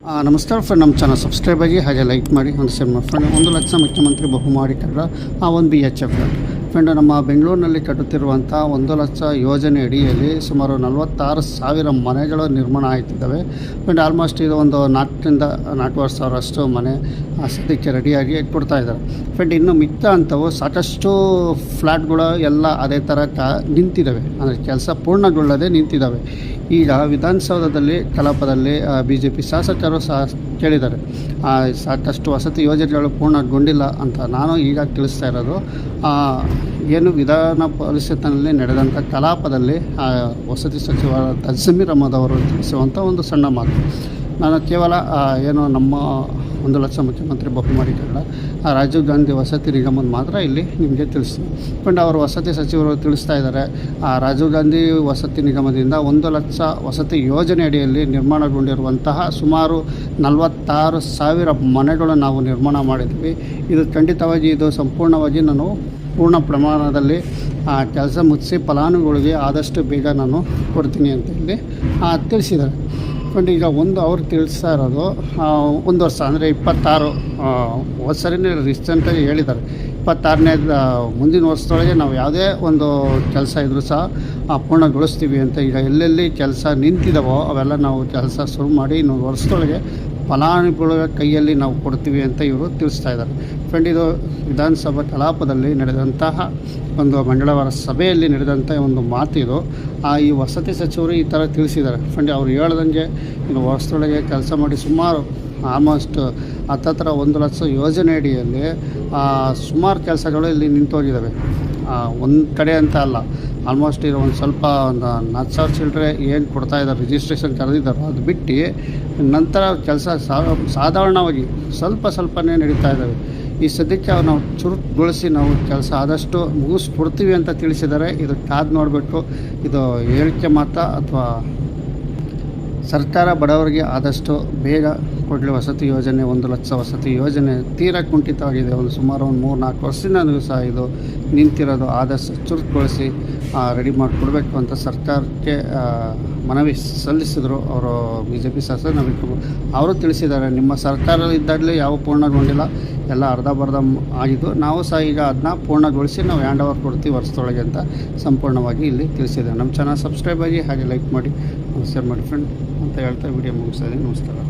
ನಮಸ್ಕಾರ ಫ್ರೆಂಡ್ ನಮ್ಮ channel subscribe ಆಗಿ ಹಾಗೆ ಲೈಕ್ ಮಾಡಿ. ಒಂದು ಸೆಮ್ ಫ್ರೆಂಡ್ ಒಂದು ಲಕ್ಷ ಮುಖ್ಯಮಂತ್ರಿ ಬಹುಮಾಡಿ ಕಟ್ಟಡ ಆ ಒಂದು ಬಿ ಎಚ್ ಎಫ್ ಫ್ರೆಂಡ್ ನಮ್ಮ ಬೆಂಗಳೂರಿನಲ್ಲಿ ಕಟ್ಟುತ್ತಿರುವಂಥ ಒಂದು ಲಕ್ಷ ಯೋಜನೆ ಅಡಿಯಲ್ಲಿ ಸುಮಾರು ನಲವತ್ತಾರು ಸಾವಿರ ಮನೆಗಳು ನಿರ್ಮಾಣ ಆಯ್ತಿದ್ದಾವೆ ಫ್ರೆಂಡ್ ಆಲ್ಮೋಸ್ಟ್ ಇದು ಒಂದು ನಾಲ್ಕರಿಂದ ನಾಲ್ಕೂವರೆ ಸಾವಿರಷ್ಟು ಮನೆ ಸದ್ಯಕ್ಕೆ ರೆಡಿಯಾಗಿ ಕೊಡ್ತಾ ಇದ್ದಾರೆ. ಫ್ರೆಂಡ್ ಇನ್ನು ಮಿಕ್ಕ ಅಂಥವು ಸಾಕಷ್ಟು ಫ್ಲ್ಯಾಟ್ಗಳು ಎಲ್ಲ ಅದೇ ಥರ ಕ, ನಿಂತಿದ್ದಾವೆ. ಅಂದರೆ ಕೆಲಸ ಪೂರ್ಣಗೊಳ್ಳದೆ ನಿಂತಿದ್ದಾವೆ. ಈಗ ವಿಧಾನಸೌಧದಲ್ಲಿ, ಕಲಾಪದಲ್ಲಿ ಬಿ ಜೆ ಪಿ ಶಾಸಕರು ಸಹ ಕೇಳಿದ್ದಾರೆ. ಸಾಕಷ್ಟು ವಸತಿ ಯೋಜನೆಗಳು ಪೂರ್ಣಗೊಂಡಿಲ್ಲ ಅಂತ ನಾನು ಈಗ ತಿಳಿಸ್ತಾ ಇರೋದು. ಏನು ವಿಧಾನ ಪರಿಷತ್ತಿನಲ್ಲಿ ನಡೆದಂಥ ಕಲಾಪದಲ್ಲಿ ಆ, ವಸತಿ ಸಚಿವ ತಜ್ಮೀರ್ ಅಹಮದ್ ಅವರು ತಿಳಿಸುವಂಥ ಒಂದು ಸಣ್ಣ ಮಾತು. ನಾನು ಕೇವಲ ಏನು ನಮ್ಮ ಒಂದು ಲಕ್ಷ ಮುಖ್ಯಮಂತ್ರಿ ಬಹುಮಾಡಿ ಕನ್ನಡ ಆ ರಾಜೀವ್ ಗಾಂಧಿ ವಸತಿ ನಿಗಮದ ಮಾತ್ರ ಇಲ್ಲಿ ನಿಮಗೆ ತಿಳಿಸ್ತೀನಿ. ಬಟ್ ಅವರು ವಸತಿ ಸಚಿವರು ತಿಳಿಸ್ತಾ ಇದ್ದಾರೆ ಆ ರಾಜೀವ್ ಗಾಂಧಿ ವಸತಿ ನಿಗಮದಿಂದ ಒಂದು ಲಕ್ಷ ವಸತಿ ಯೋಜನೆ ಅಡಿಯಲ್ಲಿ ನಿರ್ಮಾಣಗೊಂಡಿರುವಂತಹ ಸುಮಾರು ನಲವತ್ತಾರು ಸಾವಿರ ಮನೆಗಳು ನಾವು ನಿರ್ಮಾಣ ಮಾಡಿದ್ವಿ. ಇದು ಖಂಡಿತವಾಗಿ ಇದು ಸಂಪೂರ್ಣವಾಗಿ ನಾನು ಪೂರ್ಣ ಪ್ರಮಾಣದಲ್ಲಿ ಆ ಕೆಲಸ ಮುಗಿಸಿ ಫಲಾನುಭವಿಗಳಿಗೆ ಆದಷ್ಟು ಬೇಗ ನಾನು ಕೊಡ್ತೀನಿ ಅಂತ ಇಲ್ಲಿ ಆ, ತಿಳಿಸಿದ್ದಾರೆ. ಫ್ರೆಂಡ್ ಈಗ ಒಂದು ಅವ್ರು ತಿಳಿಸ್ತಾ ಇರೋದು ಒಂದು ವರ್ಷ ಅಂದರೆ ಇಪ್ಪತ್ತಾರು ಸರಿನೇ ರೀಸೆಂಟಾಗಿ ಹೇಳಿದ್ದಾರೆ. ಇಪ್ಪತ್ತಾರನೇ ಮುಂದಿನ ವರ್ಷದೊಳಗೆ ನಾವು ಯಾವುದೇ ಒಂದು ಕೆಲಸ ಇದ್ದರೂ ಸಹ ಪೂರ್ಣಗೊಳಿಸ್ತೀವಿ ಅಂತ ಈಗ ಎಲ್ಲೆಲ್ಲಿ ಕೆಲಸ ನಿಂತಿದ್ದಾವೋ ಅವೆಲ್ಲ ನಾವು ಕೆಲಸ ಶುರು ಮಾಡಿ ಇನ್ನೊಂದು ವರ್ಷದೊಳಗೆ ಫಲಾನುಭವಿಗಳ ಕೈಯಲ್ಲಿ ನಾವು ಕೊಡ್ತೀವಿ ಅಂತ ಇವರು ತಿಳಿಸ್ತಾ ಇದ್ದಾರೆ. ಫ್ರೆಂಡ್ ಇದು ವಿಧಾನಸಭಾ ಕಲಾಪದಲ್ಲಿ ನಡೆದಂತಹ ಒಂದು ಮಂಗಳವಾರ ಸಭೆಯಲ್ಲಿ ನಡೆದಂಥ ಒಂದು ಮಾತಿದು. ಆ ಈ ವಸತಿ ಸಚಿವರು ಈ ಥರ ತಿಳಿಸಿದ್ದಾರೆ. ಫ್ರೆಂಡ್ ಅವರು ಹೇಳ್ದಂಗೆ ಇನ್ನು ವರ್ಷದೊಳಗೆ ಕೆಲಸ ಮಾಡಿ ಸುಮಾರು ಆಲ್ಮೋಸ್ಟ್ ಹತ್ತತ್ರ ಒಂದು ಲಕ್ಷ ಯೋಜನೆ ಅಡಿಯಲ್ಲಿ ಸುಮಾರು ಕೆಲಸಗಳು ಇಲ್ಲಿ ನಿಂತೋಗಿದ್ದಾವೆ. ಒಂದು ಕಡೆ ಅಂತ ಅಲ್ಲ. ಆಲ್ಮೋಸ್ಟ್ ಇದು ಒಂದು ಸ್ವಲ್ಪ ಒಂದು ನಾಲ್ಕು ಸಾವಿರ ಚಿಲ್ಲರೆ ಏನು ಕೊಡ್ತಾ ಇದ್ದಾರೆ ರಿಜಿಸ್ಟ್ರೇಷನ್ ಕರೆದಿದ್ದಾರೋ, ಅದು ಬಿಟ್ಟು ನಂತರ ಕೆಲಸ ಸಾಧಾರಣವಾಗಿ ಸ್ವಲ್ಪ ಸ್ವಲ್ಪನೇ ನಡೀತಾ ಇದ್ದಾವೆ ಈ ಸದ್ಯಕ್ಕೆ ಅವ್ರು ನಾವು ಚುರುಕುಗೊಳಿಸಿ ನಾವು ಕೆಲಸ ಆದಷ್ಟು ಮುಗಿಸ್ಕೊಡ್ತೀವಿ ಅಂತ ತಿಳಿಸಿದ್ದಾರೆ. ಇದು ಕಾದು ನೋಡಬೇಕು. ಇದು ಹೇಳಿಕೆ ಮಾತ್ರ ಅಥವಾ ಸರ್ಕಾರ ಬಡವರಿಗೆ ಆದಷ್ಟು ಬೇಗ ಕೊಡಲಿ ವಸತಿ ಯೋಜನೆ, ಒಂದು ಲಕ್ಷ ವಸತಿ ಯೋಜನೆ ತೀರಾ ಕುಂಠಿತವಾಗಿದೆ. ಒಂದು ಸುಮಾರು ಒಂದು ಮೂರು ನಾಲ್ಕು ವರ್ಷದಿಂದ ಸಹ ಇದು ನಿಂತಿರೋದು. ಆದಷ್ಟು ಚುರುಕುಗೊಳಿಸಿ ರೆಡಿ ಮಾಡಿಕೊಡ್ಬೇಕು ಅಂತ ಸರ್ಕಾರಕ್ಕೆ ಮನವಿ ಸಲ್ಲಿಸಿದರು ಅವರು ಬಿ ಜೆ ಪಿ ಶಾಸಕ ನವೀನ್ ಅವರು ತಿಳಿಸಿದ್ದಾರೆ, ನಿಮ್ಮ ಸರ್ಕಾರ ಇದ್ದಾಗಲೇ ಯಾವ ಪೂರ್ಣಗೊಂಡಿಲ್ಲ, ಎಲ್ಲ ಅರ್ಧ ಬರ್ಧ ಆಗಿದ್ದು, ನಾವು ಸಹ ಈಗ ಅದನ್ನ ಪೂರ್ಣಗೊಳಿಸಿ ನಾವು ಹ್ಯಾಂಡ್ ಓವರ್ ಕೊಡ್ತೀವಿ ವರ್ಷದೊಳಗೆ ಅಂತ ಸಂಪೂರ್ಣವಾಗಿ ಇಲ್ಲಿ ತಿಳಿಸಿದ್ದಾರೆ. ನಮ್ಮ ಚಾನಲ್ ಸಬ್ಸ್ಕ್ರೈಬ್ ಆಗಿ ಹಾಗೆ ಲೈಕ್ ಮಾಡಿ ಶೇರ್ ಮಾಡಿ ಫ್ರೆಂಡ್ ಅಂತ ಹೇಳ್ತಾ ವಿಡಿಯೋ ಮುಗಿಸ್ತಾ ಇದ್ದೀನಿ. ನಮಸ್ಕಾರ.